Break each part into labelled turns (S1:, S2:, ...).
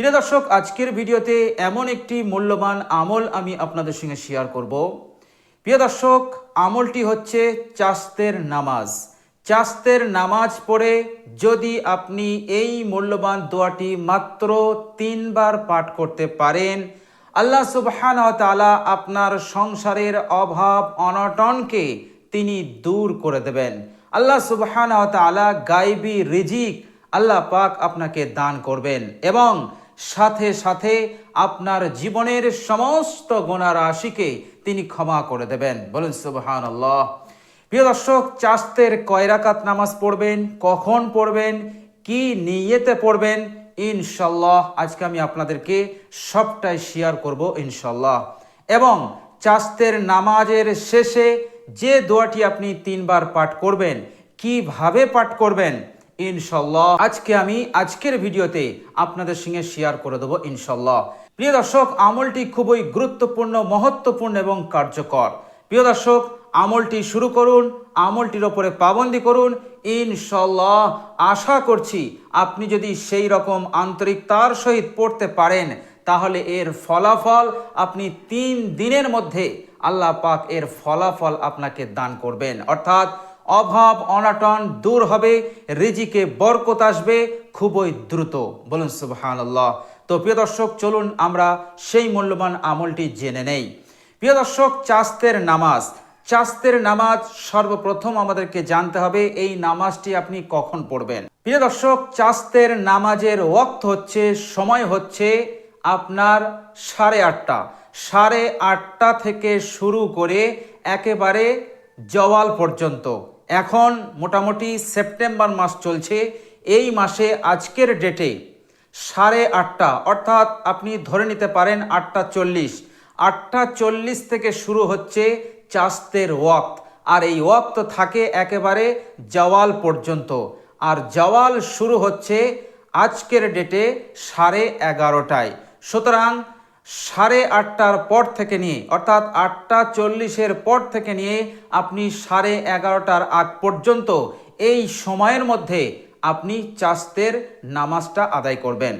S1: প্রিয় দর্শক, আজকের ভিডিওতে এমন একটি মূল্যবান আমল আমি আপনাদের সঙ্গে শেয়ার করব। প্রিয় দর্শক, আমলটি হচ্ছে চাস্তের নামাজ। চাস্তের নামাজ পড়ে যদি আপনি এই মূল্যবান দোয়াটি মাত্র তিনবার পাঠ করতে পারেন, আল্লাহ সুবহান তালা আপনার সংসারের অভাব অনটনকে তিনি দূর করে দেবেন। আল্লাহ সুবহান তালা গাইবি রিজিক আল্লাহ পাক আপনাকে দান করবেন এবং সাথে সাথে আপনার জীবনের সমস্ত গোনা রাশিকে তিনি ক্ষমা করে দেবেন। বলুন সুবহান আল্লাহ প্রিয় দর্শক চাস্তের কয়রাকাত নামাজ পড়বেন, কখন পড়বেন, কি নিয়েতে পড়বেন ইনশাল্লাহ আজকে আমি আপনাদেরকে সবটাই শেয়ার করব ইনশাল্লাহ এবং চাস্তের নামাজের শেষে যে দোয়াটি আপনি তিনবার পাঠ করবেন, কীভাবে পাঠ করবেন ইনশাল্লাহ। আজকে আমি আজকের ভিডিওতে আপনাদের সঙ্গে শেয়ার করে দেবো ইনশাল্লাহ। প্রিয় দর্শক, আমলটি খুবই গুরুত্বপূর্ণ, মহত্বপূর্ণ এবং কার্যকর। প্রিয় দর্শক, আমলটি শুরু করুন, আমলটির ওপরে পাবন্দি করুন, ইনশাল্লাহ। আশা করছি আপনি যদি সেই রকম আন্তরিকতার সহিত পড়তে পারেন, তাহলে এর ফলাফল আপনি তিন দিনের মধ্যে আল্লাহ পাক এর ফলাফল আপনাকে দান করবেন। অর্থাৎ অভাব অনাটন দূর হবে, রিজিকে বরকত আসবে, খুবই দ্রুত। বলুন আল্লাহ তো প্রিয় দর্শক, চলুন আমরা সেই মূল্যবান আমলটি জেনে নেই। প্রিয় দর্শক, চাস্তের নামাজ। চাস্তের নামাজ সর্বপ্রথম আমাদেরকে জানতে হবে, এই নামাজটি আপনি কখন পড়বেন? প্রিয় দর্শক, চাস্তের নামাজের ওয়াক্ত হচ্ছে, সময় হচ্ছে আপনার সাড়ে আটটা। সাড়ে আটটা থেকে শুরু করে একেবারে জওয়াল পর্যন্ত। এখন মোটামুটি সেপ্টেম্বর মাস চলছে। এই মাসে আজকের ডেটে সাড়ে আটটা, অর্থাৎ আপনি ধরে নিতে পারেন আটটা চল্লিশ। আটটা চল্লিশ থেকে শুরু হচ্ছে চাস্তের ওয়াক্ত। আর এই ওয়াক্ত থাকে একেবারে জওয়াল পর্যন্ত। আর জওয়াল শুরু হচ্ছে আজকের ডেটে সাড়ে এগারোটায়। সুতরাং সাড়ে আটটার পর থেকে নিয়ে, অর্থাৎ আটটা চল্লিশের পর থেকে নিয়ে আপনি সাড়ে এগারোটার আগ পর্যন্ত এই সময়ের মধ্যে আপনি চাস্তের নামাজটা আদায় করবেন।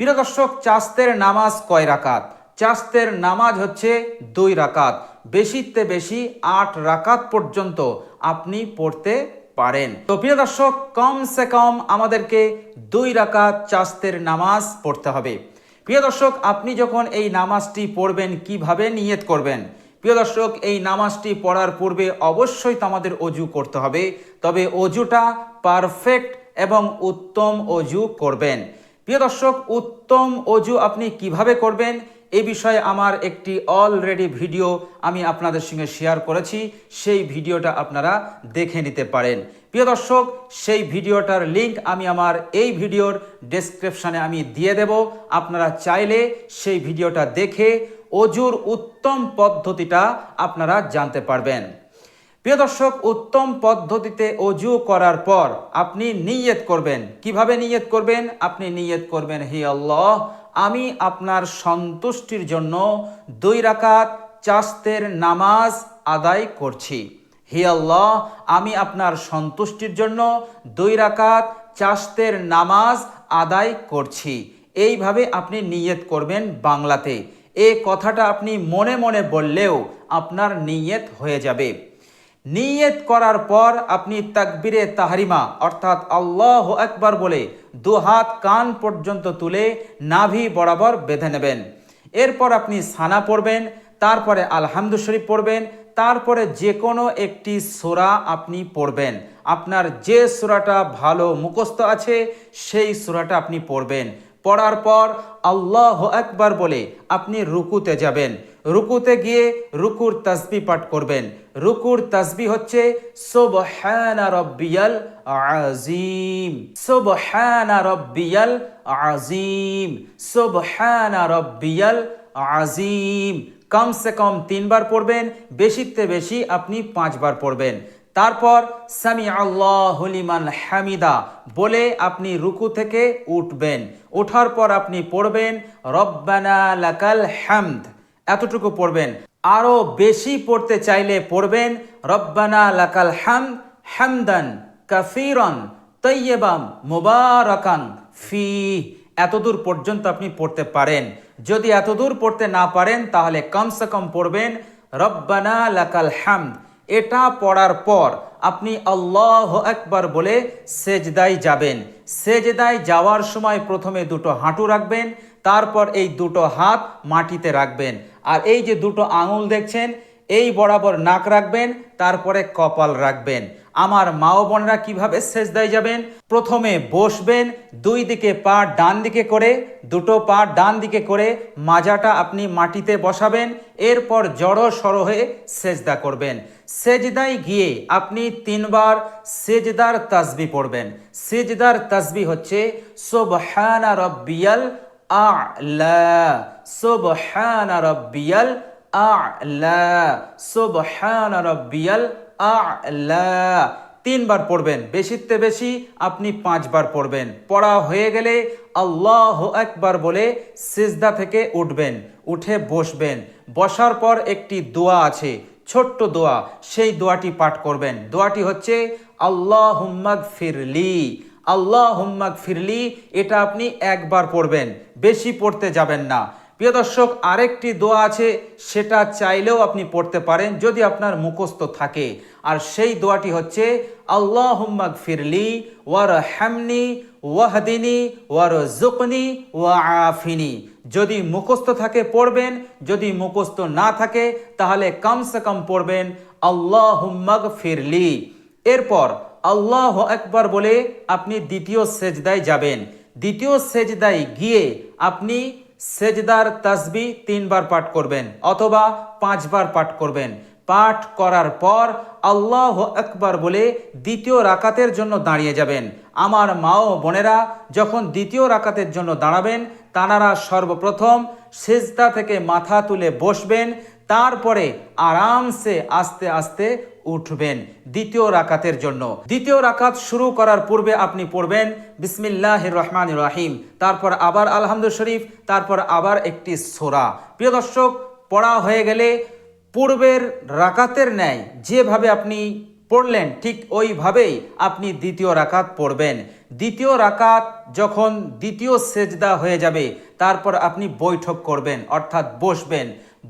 S1: প্রিয় দর্শক, চাস্তের নামাজ কয় রাকাত? চাস্তের নামাজ হচ্ছে দুই রাকাত। বেশিতে বেশি আট রাকাত পর্যন্ত আপনি পড়তে পারেন। তো প্রিয় দর্শক, কমসে কম আমাদেরকে দুই রাকাত চাস্তের নামাজ পড়তে হবে। প্রিয় দর্শক, আপনি যখন এই নামাজটি পড়বেন, কীভাবে নিয়ত করবেন? প্রিয় দর্শক, এই নামাজটি পড়ার পূর্বে অবশ্যই আমাদের অজু করতে হবে। তবে অজুটা পারফেক্ট এবং উত্তম অজু করবেন। প্রিয় দর্শক, উত্তম অজু আপনি কীভাবে করবেন? এ বিষয়ে আমার একটি অলরেডি ভিডিও আমি আপনাদের সঙ্গে শেয়ার করেছি। সেই ভিডিওটা আপনারা দেখে নিতে পারেন। প্রিয় দর্শক, সেই ভিডিওটার লিংক আমি আমার এই ভিডিওর ডেসক্রিপশানে আমি দিয়ে দেব। আপনারা চাইলে সেই ভিডিওটা দেখে অজুর উত্তম পদ্ধতিটা আপনারা জানতে পারবেন। প্রিয় দর্শক, উত্তম পদ্ধতিতে অজু করার পর আপনি নিয়ত করবেন। কীভাবে নিয়ত করবেন? আপনি নিয়ত করবেন, হে আল্লাহ আমি আপনার সন্তুষ্টির জন্য দুই রাকাত চাস্তের নামাজ আদায় করছি। হে আল্লাহ, আমি আপনার সন্তুষ্টির জন্য দুই রাকাত চাস্তের নামাজ আদায় করছি। এইভাবে আপনি নিয়ত করবেন বাংলাতে। এ কথাটা আপনি মনে মনে বললেও আপনার নিয়ত হয়ে যাবে। নিয়ত করার পর আপনি তাকবিরে তাহারিমা, অর্থাৎ আল্লাহ একবার বলে দুহাত কান পর্যন্ত তুলে নাভি বরাবর বেঁধে নেবেন। এরপর আপনি সানা পড়বেন, তারপরে আলহামদু শরীফ পড়বেন, তারপরে যে কোনো একটি সোরা আপনি পড়বেন। আপনার যে সোরাটা ভালো মুখস্থ আছে, সেই সোরাটা আপনি পড়বেন। পড়ার পর আল্লাহ একবার বলে আপনি রুকুতে যাবেন। রুকুতে গিয়ে রুকুর তাসবি পাঠ করবেন। রুকুর তাসবি হচ্ছে, সুবহানা রব্বিয়াল আজিম আজিম আজিম কমসে কম তিনবার পড়বেন, বেশিতে বেশি আপনি পাঁচবার পড়বেন। তারপর সামি আল্লাহ লিমান হামিদা বলে আপনি রুকু থেকে উঠবেন। ওঠার পর আপনি পড়বেন, রব্বানা লাকাল হামদ এতটুকু পড়বেন। আরও বেশি পড়তে চাইলে পড়বেন, রব্বানা লাকাল হাম হামদান কাফিরন তৈয়বাম মুবারাকান ফি এতদূর পর্যন্ত আপনি পড়তে পারেন। যদি এতদূর পড়তে না পারেন, তাহলে কমসে কম পড়বেন, রব্বানা লাকাল হামদ। এটা পড়ার পর আপনি আল্লাহ একবার বলে সেজদায় যাবেন। সেজদায় যাওয়ার সময় প্রথমে দুটো হাঁটু রাখবেন, তারপর এই দুটো হাত মাটিতে রাখবেন। আর এই যে দুটো আঙুল দেখছেন, এই বরাবর নাক রাখবেন, তারপরে কপাল রাখবেন। আমার মা বোনরা কীভাবে সেজদায় যাবেন? প্রথমে বসবেন, দুই দিকে পা ডান দিকে করে, দুটো পা ডান দিকে করে মাজাটা আপনি মাটিতে বসাবেন, এরপর জড়ো সড়ো হয়ে সেজদা করবেন। সেজদায় গিয়ে আপনি তিনবার সেজদার তাসবি পড়বেন। সেজদার তাসবি হচ্ছে, সোবহানা রব্বিয়াল আ'লা। সুবহানা রব্বিয়াল আ'লা, সুবহানা রব্বিয়াল আ'লা। তিনবার পড়বেন, বেশিতে বেশি আপনি পাঁচবার পড়বেন। পড়া হয়ে গেলে আল্লাহ একবার বলে সিজদা থেকে উঠবেন, উঠে বসবেন। বসার পর একটি দোয়া আছে, ছোট্ট দোয়া, সেই দোয়াটি পাঠ করবেন। দোয়াটি হচ্ছে আল্লাহ হুম্মাগ ফিরলি আল্লাহ হুম্মাগ ফিরলি এটা আপনি একবার পড়বেন, বেশি পড়তে যাবেন না। প্রিয় দর্শক, আরেকটি দোয়া আছে, সেটা চাইলেও আপনি পড়তে পারেন যদি আপনার মুখস্থ থাকে। আর সেই দোয়াটি হচ্ছে আল্লাহ হুম্মাগ ফিরলি ওয়ার হ্যামনি ওয়াহদিনী ওয়ার জুকনি ওয়া আফিনি। যদি মুখস্থ থাকে, পড়বেন। যদি মুখস্থ না থাকে, তাহলে কমসে কম পড়বেন আল্লাহ হুম্মাগ ফিরলি এরপর, আল্লাহ একবার বলে আপনি দ্বিতীয় সেজদায় যাবেন। দ্বিতীয় সেজদায় গিয়ে আপনি সেজদার তাসবি তিনবার পাঠ করবেন অথবা পাঁচবার পাঠ করবেন। পাঠ করার পর আল্লাহ একবার বলে দ্বিতীয় রাকাতের জন্য দাঁড়িয়ে যাবেন। আমার মা ও বোনেরা যখন দ্বিতীয় রাকাতের জন্য দাঁড়াবেন, তানারা সর্বপ্রথম সেজদা থেকে মাথা তুলে বসবেন, তারপরে আরামসে আস্তে আস্তে উঠবেন দ্বিতীয় রাকাতের জন্য। দ্বিতীয় রাকাত শুরু করার পূর্বে আপনি পড়বেন বিসমিল্লাহ রহমান রাহিম তারপর আবার আলহামদুল শরীফ, তারপর আবার একটি সোরা। প্রিয় দর্শক, পড়া হয়ে গেলে পূর্বের রাকাতের ন্যায় যেভাবে আপনি পড়লেন, ঠিক ওইভাবেই আপনি দ্বিতীয় রাকাত পড়বেন। দ্বিতীয় রাকাত যখন দ্বিতীয় সেজদা হয়ে যাবে, তারপর আপনি বৈঠক করবেন, অর্থাৎ বসবেন।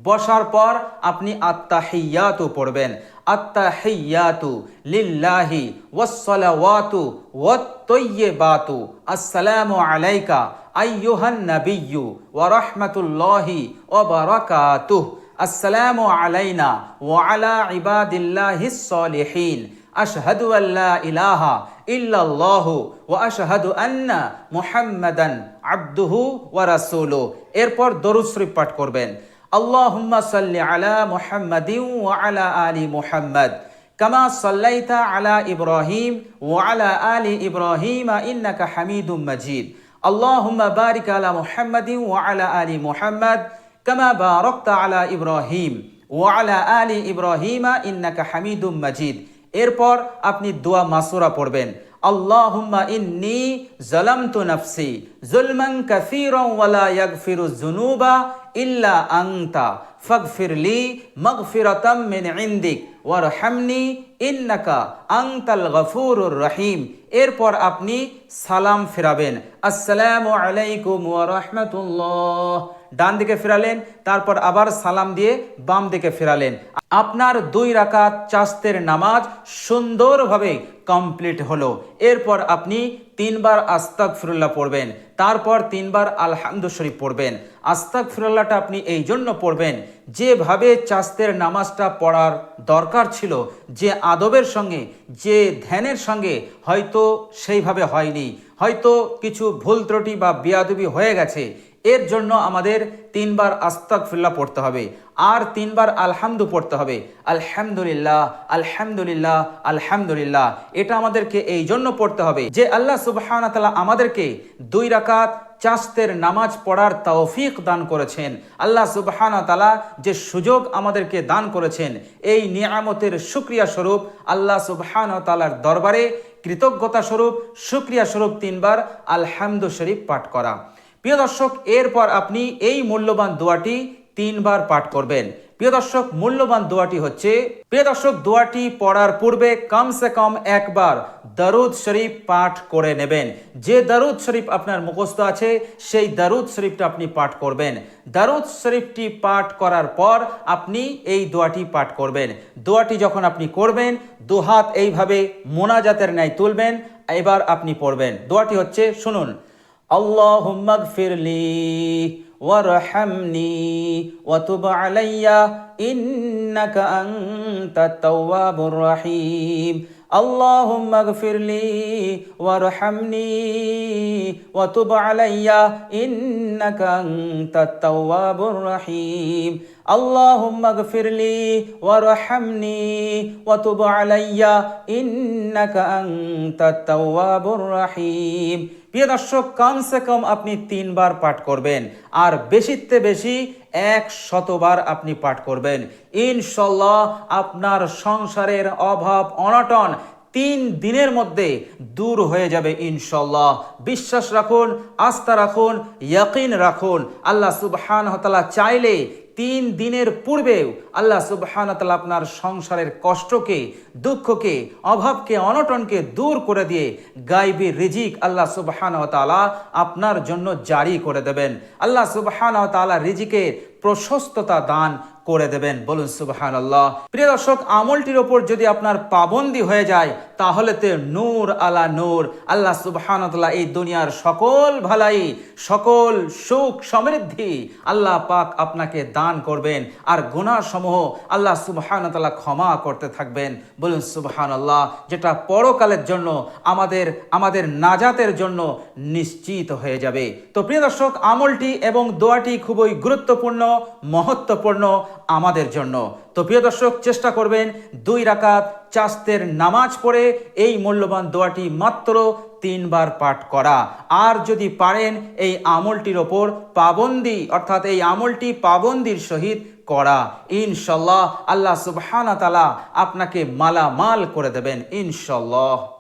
S1: বসার পর আপনি আত্মাহিয়াতু পড়বেন। আত্মাহিয়াতু লিল্লাহি ওয়াসসালাওয়াতু ওয়াত-তাইয়্যিবাতু আসসালামু আলাইকা আইয়ুহান নাবিয়্যু ওয়া রাহমাতুল্লাহি ওয়া বারাকাতুহু। আসসালামু আলাইনা ওয়া আলা ইবাদিল্লাহিস সলিহিন আশহাদু আল্লা ইলাহা ইল্লাল্লাহু ওয়া আশহাদু আন্না মুহাম্মাদান আবদুহু ওয়া এরপর দরুদ শরীফ পাঠ করবেন। আল্লাহুম্মা সাল্লি আলা মুহাম্মাদিন ওয়া আলা আলি মুহাম্মাদ। কামা সাল্লাইতা আলা ইব্রাহিম ওয়া আলা আলি ইব্রাহিম ইন্নাকা হামিদুম মাজিদ। আল্লাহুম্মা বারিক আলা মুহাম্মাদিন ওয়া আলা আলি মুহাম্মাদ। কামা বারাকতা আলা ইব্রাহিম ওয়া আলা আলি ইব্রাহিম ইন্নাকা হামিদুম মাজিদ। এরপর আপনি দোয়া মাসুরা পড়বেন। আল্লাহুম্মা ইন্নি জালামতু নাফসি জুলমান কাসীরান ওয়ালা ইয়াগফিরু যুনুবা ইল্লা আনতা ফাগফিরলি মাগফিরাতাম মিন ইনদিক। ওয়ারহামনি ইন্নাকা আনতাল গফুরুর রহিম। এরপর আপনি সালাম ফেরাবেন। আসসালামু আলাইকুম রাহমাতুল্লাহ ডান দিকে ফেরালেন, তারপর আবার সালাম দিয়ে বাম দিকে ফেরালেন। আপনার দুই রাকাত চাস্তের নামাজ সুন্দরভাবে কমপ্লিট হলো। এরপর আপনি তিনবার আস্তাক ফিরুল্লাহ পড়বেন, তারপর তিনবার আলহামদু শরীফ পড়বেন। আস্তাক ফিরুল্লাহটা আপনি এই জন্য পড়বেন যেভাবে চাস্তের নামাজটা পড়ার দরকার ছিল, যে আদবের সঙ্গে, যে ধ্যানের সঙ্গে, হয়তো সেইভাবে হয়নি। হয়তো কিছু ভুল ত্রুটি বা বিয়াদবি হয়ে গেছে। এর জন্য আমাদের তিনবার আস্তাক ফিল্লা পড়তে হবে। আর তিনবার আলহামদু পড়তে হবে। আলহামদুলিল্লাহ আলহামদুলিল্লাহ আলহামদুলিল্লাহ। এটা আমাদেরকে এই জন্য পড়তে হবে যে আল্লাহ সুবহানা তালা আমাদেরকে দুই রাকাত চাস্তের নামাজ পড়ার তৌফিক দান করেছেন। আল্লাহ সুবহানা তালা যে সুযোগ আমাদেরকে দান করেছেন, এই নিয়ামতের সুক্রিয়া স্বরূপ আল্লাহ সুবহানা তালার দরবারে কৃতজ্ঞতা স্বরূপ সুক্রিয়া স্বরূপ তিনবার আলহামদু শরীফ পাঠ করা। প্রিয় দর্শক, এরপর আপনি এই মূল্যবান দোয়াটি তিনবার পাঠ করবেন। প্রিয় দর্শক, মূল্যবান দোয়াটি হচ্ছে, প্রিয় দর্শক, দোয়াটি পড়ার পূর্বে কমসে কম একবার দারুদ শরীফ পাঠ করে নেবেন। যে দারুদ শরীফ আপনার মুখস্থ আছে, সেই দারুদ শরীফটা আপনি পাঠ করবেন। দারুদ শরীফটি পাঠ করার পর আপনি এই দোয়াটি পাঠ করবেন। দোয়াটি যখন আপনি করবেন দুহাত এইভাবে মোনাজাতের ন্যায় তুলবেন, এবার আপনি পড়বেন। দোয়াটি হচ্ছে, শুনুন আল্লাহ ফিরলি وارحمني وتب علي إنك أنت التواب الرحيم. اللهم اغفر لي وارحمني وتب علي إنك أنت التواب الرحيم. اللهم اغفر لي وارحمني وتب علي إنك أنت التواب الرحيم প্রিয় দর্শক কমসে কম আপনি তিনবার পাঠ করবেন আর বেশিতে বেশি এক শতবার আপনি পাঠ করবেন ইনশাল্লাহ আপনার সংসারের অভাব অনটন তিন দিনের মধ্যে দূর হয়ে যাবে ইনশাল্লাহ বিশ্বাস রাখুন আস্থা রাখুন ইয়াকিন রাখুন আল্লাহ সুবহান হতালা চাইলে তিন দিনের পূর্বেও আল্লাহ সুবহান তাআলা আপনার সংসারের কষ্টকে, দুঃখকে, অভাবকে, অনটনকে দূর করে দিয়ে গাইবি রিজিক আল্লাহ সুবহান তাআলা আপনার জন্য জারি করে দেবেন। আল্লাহ সুবহান তাআলা রিজিকের প্রশস্ততা দান করে দেবেন। বলুন সুবহান আল্লাহ প্রিয় দর্শক, আমলটির ওপর যদি আপনার পাবন্দি হয়ে যায়, তাহলে তে নূর আলা নূর। আল্লাহ সুবহান এই দুনিয়ার সকল ভালাই, সকল সুখ সমৃদ্ধি আল্লাহ পাক আপনাকে দান করবেন। আর গুনাহ সমূহ আল্লাহ সুবহান তাআলা ক্ষমা করতে থাকবেন। বলুন সুবহান আল্লাহ যেটা পরকালের জন্য, আমাদের আমাদের নাজাতের জন্য নিশ্চিত হয়ে যাবে। তো প্রিয় দর্শক, আমলটি এবং দোয়াটি খুবই গুরুত্বপূর্ণ, মহত্বপূর্ণ। আমাদের জন্য। তো প্রিয় দর্শক, চেষ্টা করবেন দুই রাকাত চাস্তের নামাজ পড়ে এই মূল্যবান দোয়াটি মাত্র তিনবার পাঠ করা। আর যদি পারেন এই আমলটির ওপর পাবন্দি, অর্থাৎ এই আমলটি পাবন্দির সহিত করা। ইনশাল্লাহ আল্লাহ সুবহানা তালা আপনাকে মালামাল করে দেবেন, ইনশাল্লাহ।